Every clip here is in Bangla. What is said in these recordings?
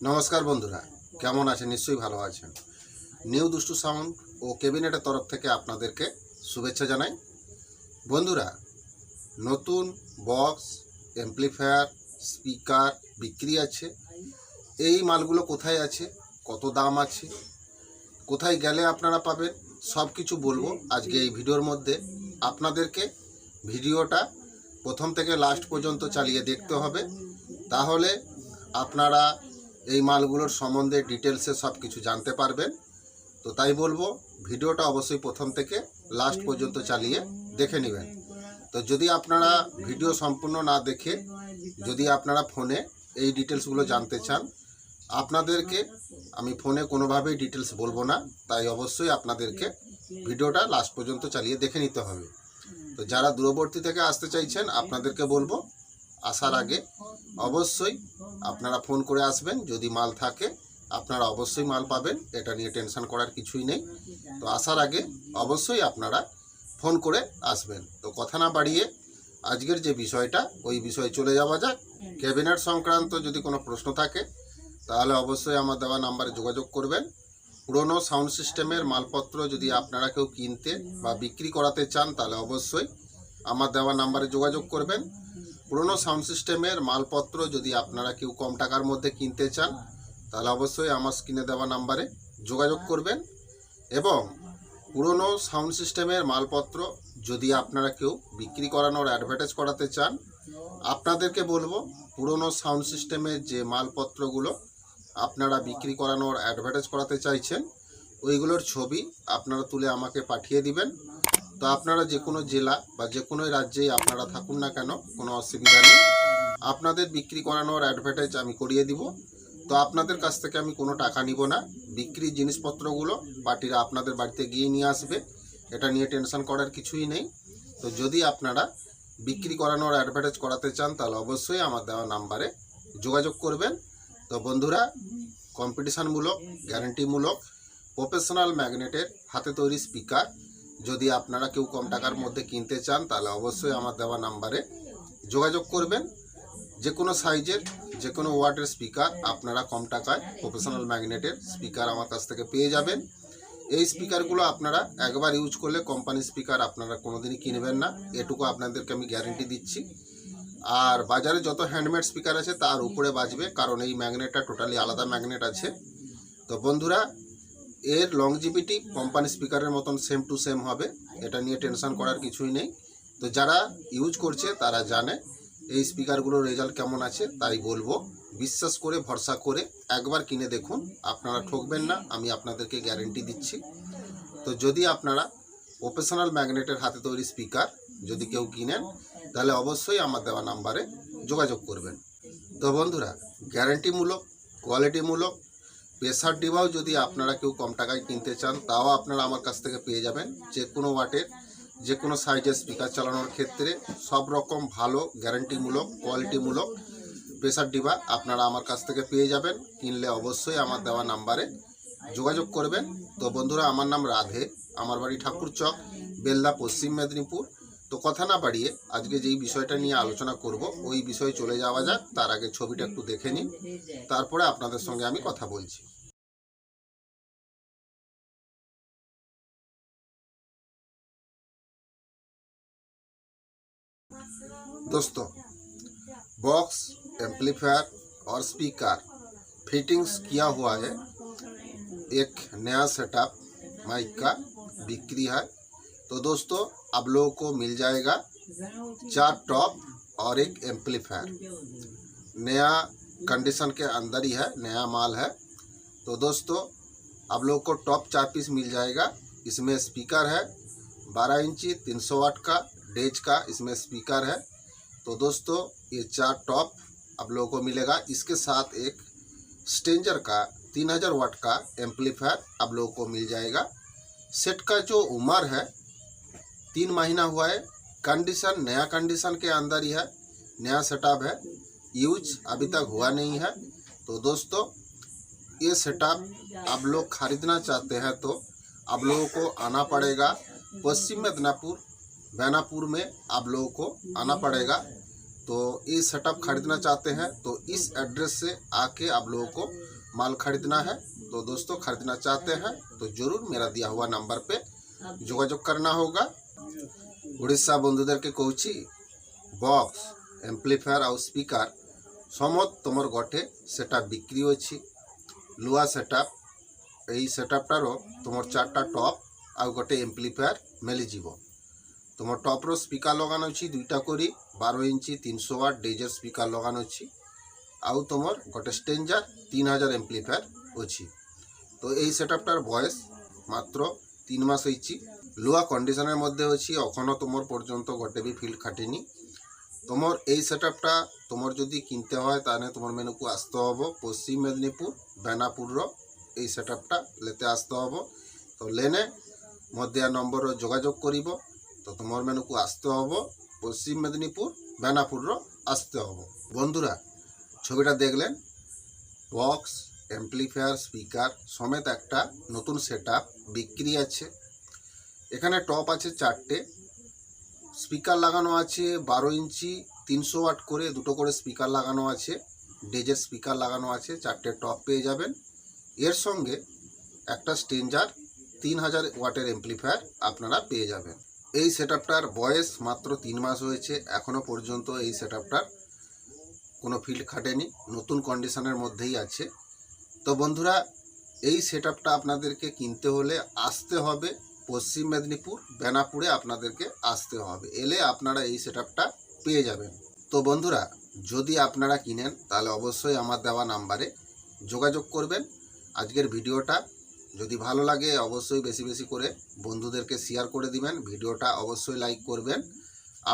নমস্কার বন্ধুরা, কেমন আছেন? নিশ্চয়ই ভালো আছেন। নিউ দুষ্টু সাউন্ড ও কেবিনেটের তরফ থেকে আপনাদেরকে শুভেচ্ছা জানাই। বন্ধুরা, নতুন বক্স অ্যাম্প্লিফায়ার স্পিকার বিক্রি আছে। এই মালগুলো কোথায় আছে? কত দাম আছে? কোথায় গেলে আপনারা পাবেন? সব কিছু বলব আজকে এই ভিডিওর মধ্যে। আপনাদেরকে ভিডিওটা প্রথম থেকে লাস্ট পর্যন্ত চালিয়ে দেখতে হবে। তাহলে আপনারা এই মালগুলোর সম্বন্ধে ডিটেলসে সব কিছু জানতে পারবেন। তো তাই বলব, ভিডিওটা অবশ্যই প্রথম থেকে লাস্ট পর্যন্ত চালিয়ে দেখে নেবেন। তো যদি আপনারা ভিডিও সম্পূর্ণ না দেখে, যদি আপনারা ফোনে এই ডিটেলসগুলো জানতে চান, আপনাদেরকে আমি ফোনে কোনোভাবেই ডিটেলস বলব না, তাই অবশ্যই আপনাদেরকে ভিডিওটা লাস্ট পর্যন্ত চালিয়ে দেখে নিতে হবে। তো যারা দূরবর্তী থেকে আসতে চাইছেন, আপনাদেরকে বলব আসার আগে অবশ্যই আপনারা ফোন করে আসবেন। যদি মাল থাকে, আপনারা অবশ্যই মাল পাবেন। এটা নিয়ে টেনশন করার কিছুই নেই। তো আসার আগে অবশ্যই আপনারা ফোন করে আসবেন। তো কথা না বাড়িয়ে আজকের যে বিষয়টা, ওই বিষয়ে চলে যাওয়া যাক। ক্যাবিনেট সংক্রান্ত যদি কোনো প্রশ্ন থাকে, তাহলে অবশ্যই আমার দেওয়া নাম্বারে যোগাযোগ করবেন। পুরনো সাউন্ড সিস্টেমের মালপত্র যদি আপনারা কেউ কিনতে বা বিক্রি করাতে চান, তাহলে অবশ্যই আমার দেওয়া নাম্বারে যোগাযোগ করবেন। পুরনো সাউন্ড সিস্টেমের মালপত্র যদি আপনারা কেউ কম টাকার মধ্যে কিনতে চান, তাহলে অবশ্যই আমার স্ক্রিনে দেওয়া নাম্বারে যোগাযোগ করবেন। এবং পুরনো সাউন্ড সিস্টেমের মালপত্র যদি আপনারা কেউ বিক্রি করানোর অ্যাডভার্টাইজ করাতে চান, আপনাদেরকে বলব পুরনো সাউন্ড সিস্টেমের যে মালপত্রগুলো আপনারা বিক্রি করানোর অ্যাডভার্টাইজ করাতে চাইছেন, ওইগুলোর ছবি আপনারা তুলে আমাকে পাঠিয়ে দিবেন। তো আপনারা যে কোনো জেলা বা যে কোনো রাজ্যেই আপনারা থাকুন না কেন, কোনো অসুবিধা নেই। আপনাদের বিক্রি করানোর অ্যাডভার্টাইজ আমি করিয়ে দিব। তো আপনাদের কাছ থেকে আমি কোনো টাকা নিব না। বিক্রি জিনিসপত্রগুলো পার্টিরা আপনাদের বাড়িতে গিয়ে নিয়ে আসবে। এটা নিয়ে টেনশন করার কিছুই নেই। তো যদি আপনারা বিক্রি করানোর অ্যাডভার্টাইজ করাতে চান, তাহলে অবশ্যই আমার দেওয়া নাম্বারে যোগাযোগ করবেন। তো বন্ধুরা কম্পিটিশানমূলক গ্যারান্টিমূলক প্রফেশনাল ম্যাগনেটের হাতে তৈরি স্পিকার যদি আপনারা কেউ কম টাকার মধ্যে কিনতে চান, তাহলে অবশ্যই আমার দেওয়া নাম্বারে যোগাযোগ করবেন। যে কোনো সাইজের যে কোনো ওয়াটের স্পিকার আপনারা কম টাকায় প্রফেশনাল ম্যাগনেটের স্পিকার আমার কাছ থেকে পেয়ে যাবেন। এই স্পিকারগুলো আপনারা একবার ইউজ করলে কোম্পানি স্পিকার আপনারা কোনোদিনই কিনবেন না। এটুকু আপনাদেরকে আমি গ্যারেন্টি দিচ্ছি। আর বাজারে যত হ্যান্ডমেড স্পিকার আছে, তার উপরে বাজবে, কারণ এই ম্যাগনেটটা টোটালি আলাদা ম্যাগনেট আছে। তো বন্ধুরা এর লংজিভিটি কোম্পানি স্পিকারের মতন সেম টু সেম হবে। এটা নিয়ে টেনশন করার কিছুই নেই। তো যারা ইউজ করছে, তারা জানে এই স্পিকারগুলোর রেজাল্ট কেমন আছে, তাই বলব। বিশ্বাস করে, ভরসা করে একবার কিনে দেখুন। আপনারা ঠকবেন না, আমি আপনাদেরকে গ্যারেন্টি দিচ্ছি। তো যদি আপনারা প্রফেশনাল ম্যাগনেটের হাতে তৈরি স্পিকার যদি কেউ কিনেন, তাহলে অবশ্যই আমার দেওয়া নাম্বারে যোগাযোগ করবেন। তো বন্ধুরা গ্যারেন্টিমূলক কোয়ালিটিমূলক প্রেসার ডিবাও যদি আপনারা কেউ কম টাকায় কিনতে চান, তাও আপনারা আমার কাছ থেকে পেয়ে যাবেন। যে কোনো ওয়াটের যে কোনো সাইজের স্পিকার চালানোর ক্ষেত্রে সব রকম ভালো গ্যারান্টিমূলক কোয়ালিটিমূলক প্রেসার ডিবা আপনারা আমার কাছ থেকে পেয়ে যাবেন। কিনলে অবশ্যই আমার দেওয়া নাম্বারে যোগাযোগ করবেন। তো বন্ধুরা, আমার নাম রাধে, আমার বাড়ি ঠাকুরচক, বেলদা, পশ্চিম মেদিনীপুর। তো কথা না বাড়িয়ে আজকে যেই বিষয়টা নিয়ে আলোচনা করব ওই বিষয়ে চলে যাওয়া যাক তার আগে ছবিটা একটু দেখে নিন তারপরে আপনাদের সঙ্গে আমি কথা বলছি दोस्तों बॉक्स एम्पलीफायर और स्पीकर फिटिंग्स किया हुआ है एक नया सेटअप माइक का बिक्री है तो दोस्तों, आप लोगों को मिल जाएगा चार टॉप और एक एम्पलीफायर। नया कंडीशन के अंदर ही है, नया माल है। तो दोस्तों, आप लोगों को टॉप चार पीस मिल जाएगा। इसमें स्पीकर है 12 इंची 300 वाट का, डेज़ का इसमें स्पीकर है। तो दोस्तों, ये चार टॉप आप लोगों को मिलेगा। इसके साथ एक स्टेंजर का 3000 वाट का एम्पलीफायर आप लोगों को मिल जाएगा। सेट का जो उम्र है तीन महीना हुआ है। कंडीशन नया कंडीशन के अंदर ही है। नया सेटअप है। यूज़ अभी तक हुआ नहीं है। तो दोस्तों ये सेटअप आप लोग खरीदना चाहते हैं तो आप लोगों को आना पड़ेगा। पश्चिम मेदनापुर बैनापुर में आप लोगों को आना पड़ेगा। तो ये सेटअप खरीदना चाहते हैं तो इस एड्रेस से आके आप लोगों को माल खरीदना है। तो दोस्तों खरीदना चाहते हैं तो ज़रूर मेरा दिया हुआ नंबर पे जोगाजोग करना होगा। ଓଡ଼ିଶା ବନ୍ଧୁদেরকে কৌছি বক্স এমপ্লিফায়ার আউ স্পিকার সমত তোমার গটে সেটা বিক্রি হয়েছি। লুয়া সেটআপ এই সেটআপটার তোমার চারটা টপ আউ গটে এমপ্লিফায়ার মেলিযিব তোমার টপর স্পিকার লগানো অছি দুইটা করি, বারো ইঞ্চি, তিনশো ওয়াট ডেজর স্পিকার লগানো অছি আউ তোমার গটে স্টেঞ্জার তিন হাজার এমপ্লিফায়ার অছি তো এই সেটআপটার বয়স মাত্র তিন মাস হয়েছি লুয়া কন্ডিশনের মধ্যে অছি এখনও তোমার পর্যন্ত গোটে বি ফিল্ড খাটিনি। তোমার এই সেটআপটা তোমার যদি কিনতে হয়, তাহলে তোমার মেনুকু আসতে হব পশ্চিম মেদিনীপুর, বেনাপুরর এই সেটআপটা লেতে আসতে হব। তো লেনে মধ্যে নম্বর যোগাযোগ করিব, তো তোমার মেনুকু আসতে হব পশ্চিম মেদিনীপুর, বেনাপুরর আসতে হব। বন্ধুরা, ছবিটা দেখলেন বক্স অ্যাম্পলিফায়ার স্পিকার সমেত একটা নতুন সেটআপ বিক্রি আছে। এখানে টপ আছে চারটে। স্পিকার লাগানো আছে বারো ইঞ্চি, তিনশো ওয়াট করে দুটো করে স্পিকার লাগানো আছে। ডেজের স্পিকার লাগানো আছে, চারটে টপ পেয়ে যাবেন। এর সঙ্গে একটা স্টেঞ্জার তিন হাজার ওয়াটের এমপ্লিফায়ার আপনারা পেয়ে যাবেন। এই সেটআপটার বয়স মাত্র তিন মাস হয়েছে এখনও পর্যন্ত এই সেটআপটার কোনো ফিল্ড খাটেনি, নতুন কন্ডিশনের মধ্যেই আছে। তো বন্ধুরা, এই সেটআপটা আপনাদেরকে কিনতে হলে আসতে হবে পশ্চিম মেদিনীপুর, বেনাপুরে আপনাদেরকে আসতে হবে। এলে আপনারা এই সেটআপটা পেয়ে যাবেন। তো বন্ধুরা, যদি আপনারা কিনেন, তাহলে অবশ্যই আমার দেওয়া নাম্বারে যোগাযোগ করবেন। আজকের ভিডিওটা যদি ভালো লাগে, অবশ্যই বেশি বেশি করে বন্ধুদেরকে শেয়ার করে দিবেন। ভিডিওটা অবশ্যই লাইক করবেন।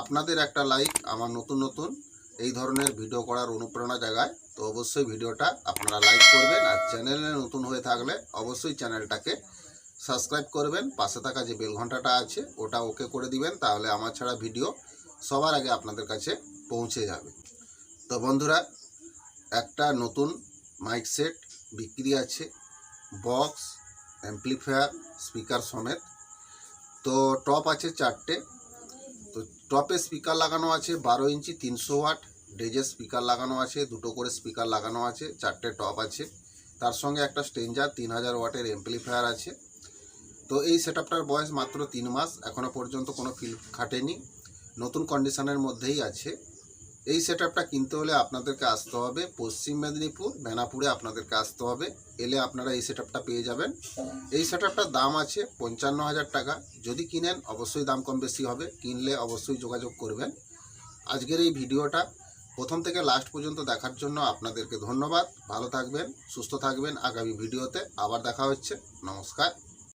আপনাদের একটা লাইক আমার নতুন নতুন এই ধরনের ভিডিও করার অনুপ্রেরণা জাগায়। তো অবশ্যই ভিডিওটা আপনারা লাইক করবেন আর চ্যানেলে নতুন হয়ে থাকলে অবশ্যই চ্যানেলটাকে সাবস্ক্রাইব করবেন। পাশে থাকা যে বেল ঘন্টাটা আছে, ওটা ওকে করে দিবেন, তাহলে আমার ছাড়া ভিডিও সবার আগে আপনাদের কাছে পৌঁছে যাবে। তো বন্ধুরা, একটা নতুন মাইক সেট বিক্রি আছে বক্স অ্যাম্পলিফায়ার স্পিকার সমেত। তো টপ আছে চারটে। টপে স্পিকার লাগানো আছে, বারো ইঞ্চি, তিনশো ওয়াট। ডেজে স্পিকার লাগানো আছে, দুটো করে স্পিকার লাগানো আছে, চারটে টপ আছে। তার সঙ্গে একটা স্টেঞ্জার তিন হাজার ওয়াটের এমপ্লিফায়ার আছে। তো এই সেটআপটার বয়স মাত্র তিন মাস এখনও পর্যন্ত কোনো ফিল খাটেনি। নতুন কন্ডিশনের মধ্যেই আছে। এই সেটআপটা কিনতে হলে আপনাদেরকে আসতে হবে পশ্চিম মেদিনীপুর, বেনাপুরে আপনাদেরকে আসতে হবে। এলে আপনারা এই সেটআপটা পেয়ে যাবেন। এই সেটআপটার দাম আছে পঞ্চান্ন হাজার টাকা। যদি কিনেন, অবশ্যই দাম কম বেশি হবে। কিনলে অবশ্যই যোগাযোগ করবেন। আজকের এই ভিডিওটা প্রথম থেকে লাস্ট পর্যন্ত দেখার জন্য আপনাদেরকে ধন্যবাদ। ভালো থাকবেন, সুস্থ থাকবেন। আগামী ভিডিওতে আবার দেখা হচ্ছে। নমস্কার।